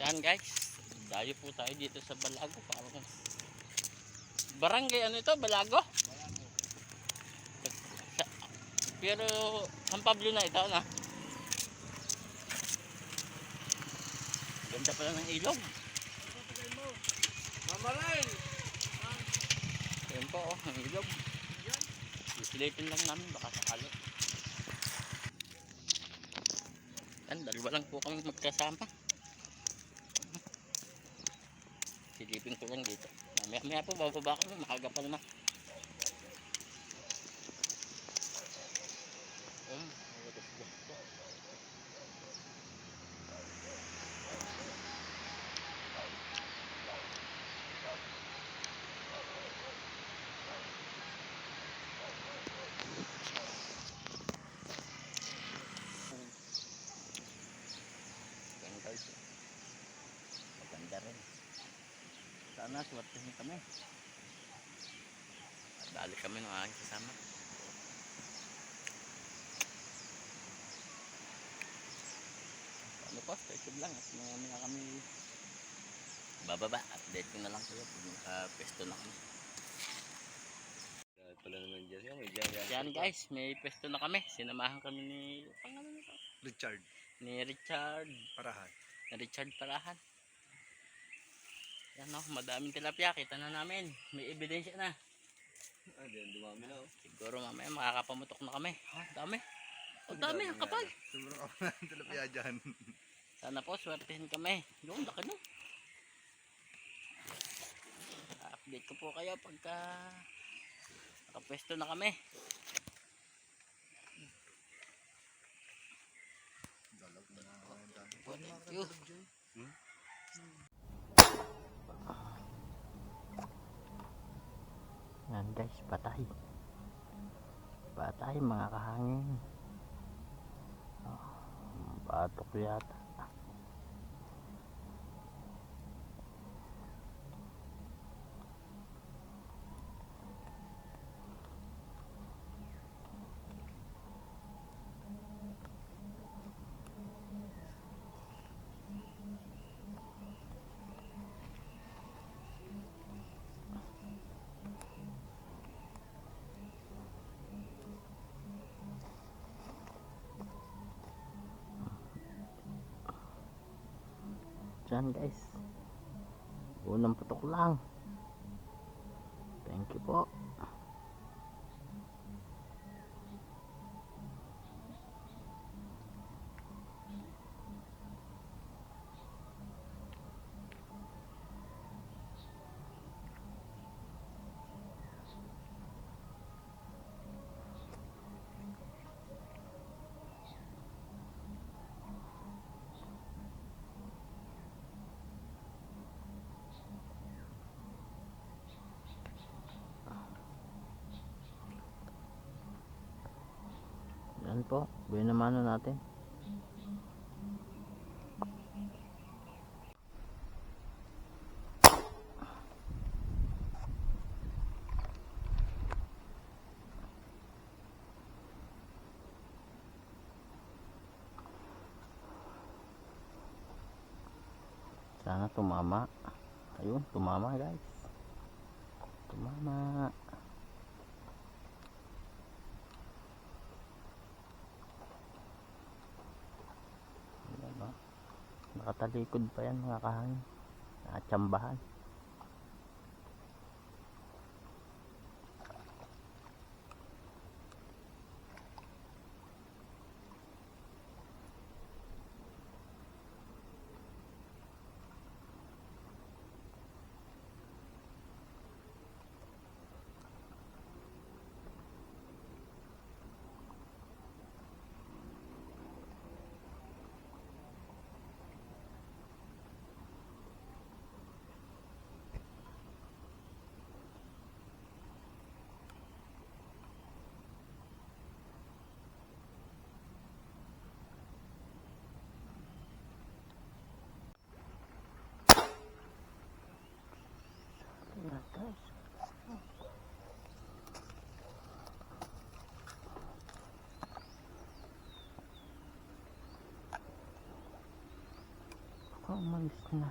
Yan guys, dayo po tayo dito sa Balago. Parang barangay ano ito, Balago? Pero San Pablo na ito na. Ganda pala ng ilog. Mamaray! Yan po, oh, ang ilog. Isilipin lang namin, baka sakali. Yan, dalawa lang po kami magkasama. Silipin ko lang dito. Maya maya po, bababa kami, makaga pa naman. Um, wagas-gas po. Yan guys. Maganda rin. Sana swertehin kami. Dali kami ng aking kasama. Ano po, stay tuned lang at mga mga kami bababa. Update ko na lang kayo pag naka-pesto na kami. Pala naman dyan. Yan, may dyan. Yan guys, may pesto na kami. Sinamahan kami ni pangalan nito? Richard. Ni Richard. Parahan. Ni Richard Parahan. Yan o, madaming tilapia. Kita na namin. May ebidensya na. Ah, dyan dumami na oh. Siguro mamaya makakapamutok na kami. Oh, dami. Oh, dami. Ang kapal. Sobrang kapal ng tilapia dyan. Sana po, swertehin kami. Yung laki no. Update ko po kayo pagka nakapwesto na kami. Dalag na. Po, thank you. Hmm? Yan guys, patay. Patay mga kahangin. Oh, batok yata. Diyan guys. Unang putok lang. Thank you po. Yan po. Binamano natin. Sana tumama. Ayun, tumama guys. Tumama. Ayan, no? Nakatalikod pa yan mga kahangin. Nakatsambahan. Oh, umalis na.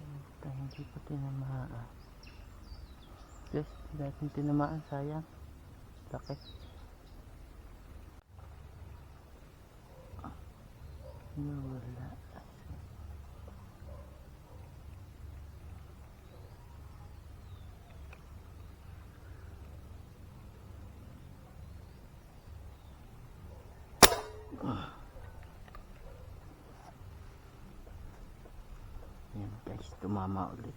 Ito, hindi pa tinamaan. Yes, dahil tinamaan, sayang. Laki. Nawala. Guys, tumama ulit.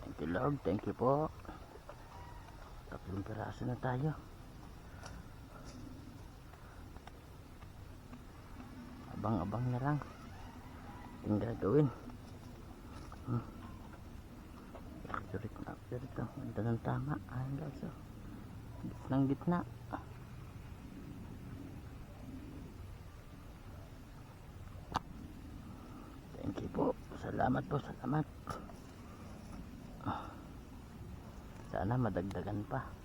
Thank you Lord, thank you po. Piraso na tayo. Abang-abang na lang. Yung gagawin. Hmm. Accurate na accurate ang ganda ng tama. Ayan guys, oh. Gitnang gitna. Thank you po. Salamat po, salamat. Sana madagdagan pa.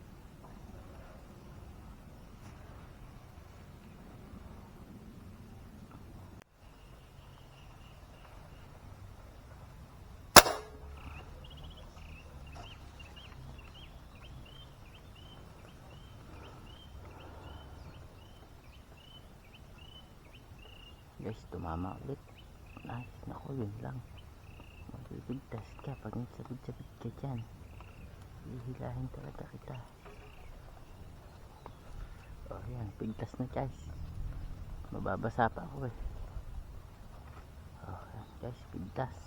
Guys, tumama ulit. Nice. Naku, yun lang. Magbibigtas ka pag nagsabit-sabit ka dyan. Hihilahin talaga kita. Oh, yan. Pigtas na guys. Mababasa pa ako eh. Oh, yan guys. Pigtas.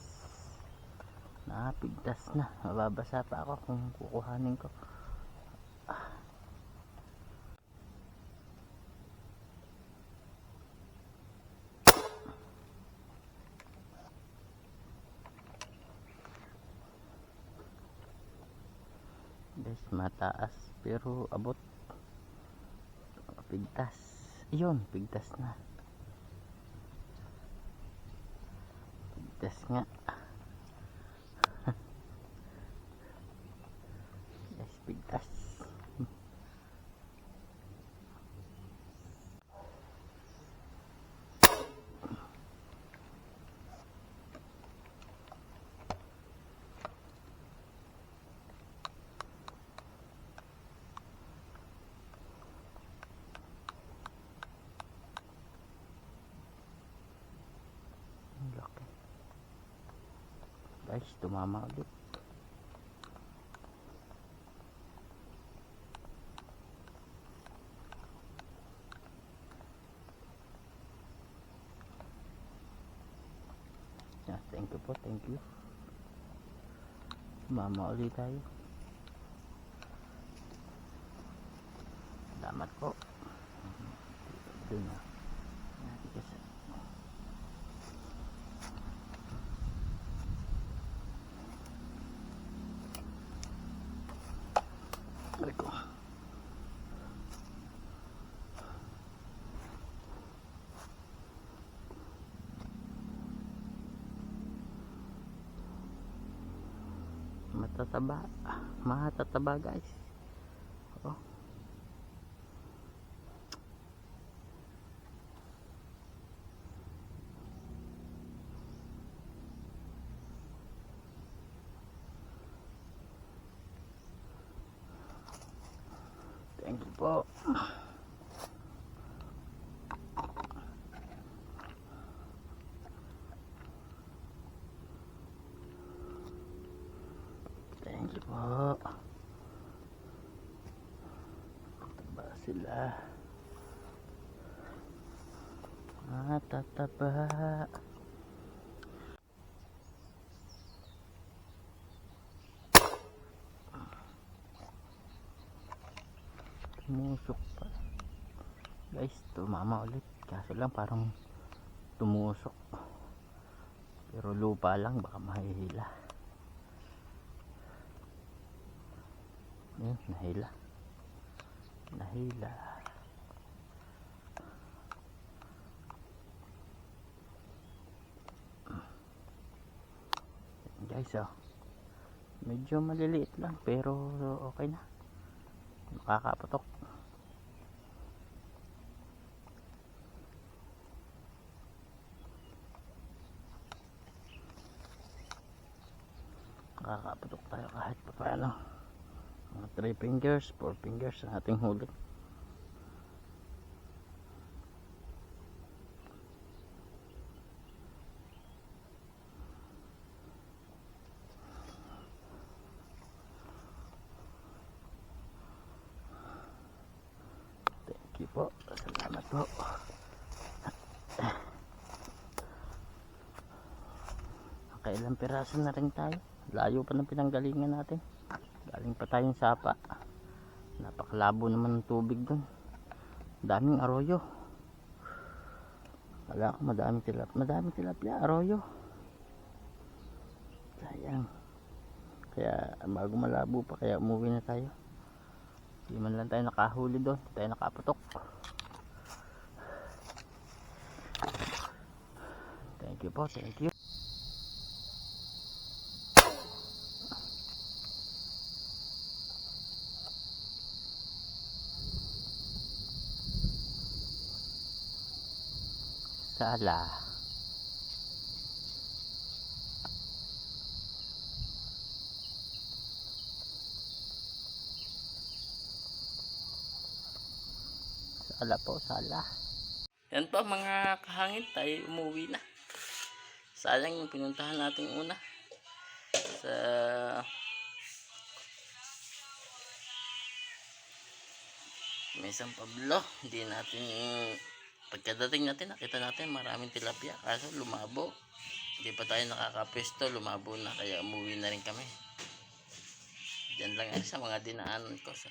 Nakapigtas na. Mababasa pa ako kung kukuhanin ko. Guys, mataas. Pero abot. Pigtas. Iyon, pigtas na. Pigtas nga. Guys, pigtas. Ang laki. Guys, tumama ulit. Yeah, thank you po, thank you. Tumama ulit tayo. Salamat po. Doon na. Matataba. Matataba guys. tataba. Musok pa. Guys, tumama ulit. Kaso lang parang tumusok. Pero lupa lang, baka mahihila. Ayan, nahila. Nahila. Guys, oh. Medyo maliliit lang pero okay na. Makakapatok. Makakapatok tayo kahit pa paano. Mga 3 fingers, 4 fingers ang ating huli. Thank you po. Salamat po. Nakailang piraso na rin tayo. Layo pa ng pinanggalingan natin. Galing pa tayong sapa. Napakalabo naman ng tubig dun. Daming arroyo. Wala ko madaming tilap. Madaming tilapia, arroyo. Sayang. Kaya bago malabo pa kaya umuwi na tayo. Hindi man lang tayo nakahuli doon. Tayo nakapatok. Thank you po, thank you. Sala. Sala po, sala. Yan po mga kahangin, tayo umuwi na. Sayang yung pinuntahan natin una. Sa may San Pablo. Hindi natin pagkadating natin nakita natin maraming tilapia kaso lumabo. Hindi pa tayo nakakapesto, lumabo na kaya umuwi na rin kami. Diyan lang yan sa mga dinaanan ko sa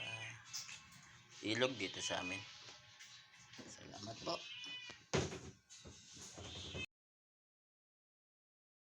ilog dito sa amin. Salamat po.